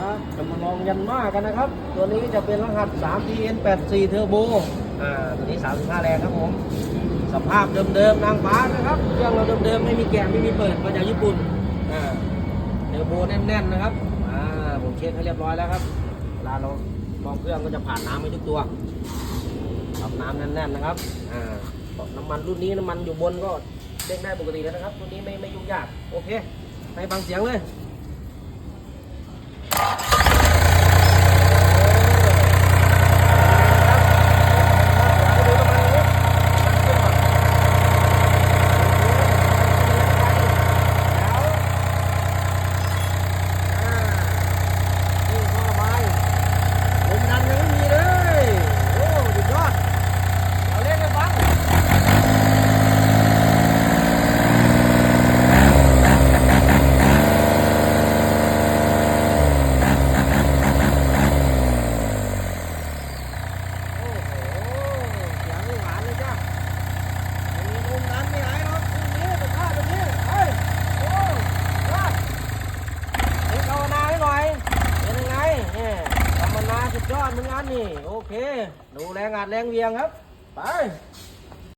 ครับจะมาลองยันมากันนะครับ ตัวนี้จะเป็นรหัส 3TN84 Turbo อ่า ตัวนี้ 35 แรงครับผม สภาพเดิมๆ นางฟ้านะครับ เครื่องเราเดิมๆ ไม่มีแกะไม่มีเปิด มาจากญี่ปุ่น อ่าเทอร์โบแน่นๆ นะครับ อ่า ผมเช็คให้เรียบร้อยแล้วครับเวลาเราลองเครื่องก็จะผ่านน้ำไปทุกตัวขับน้ำแน่นๆ นะครับ อ่าน้ำมันรุ่นนี้น้ำมันอยู่บนก็เด้งได้ปกติแล้วนะครับ ตัวนี้ไม่ไม่ยุ่งยาก โอเคให้ฟังเสียงเลย นี่ท่อระบายลมดันยังไม่มีเลย โอ้สุดยอดเอาเล่นให้ฟัง โอ้โห เสียงนี่หวานเลยจ้ะไม่มีลมดันไม่หายหรอกตรงนี้แต่ท่าตรงนี้เฮ้ย โอ้ยอด เดี๋ยวภาวนาให้หน่อย เป็นยังไงเนี่ยธรรมนาสุด ยอดเหมือนกันนี่ โอเค ดูแรงอัดแรงเวียงครับ ไป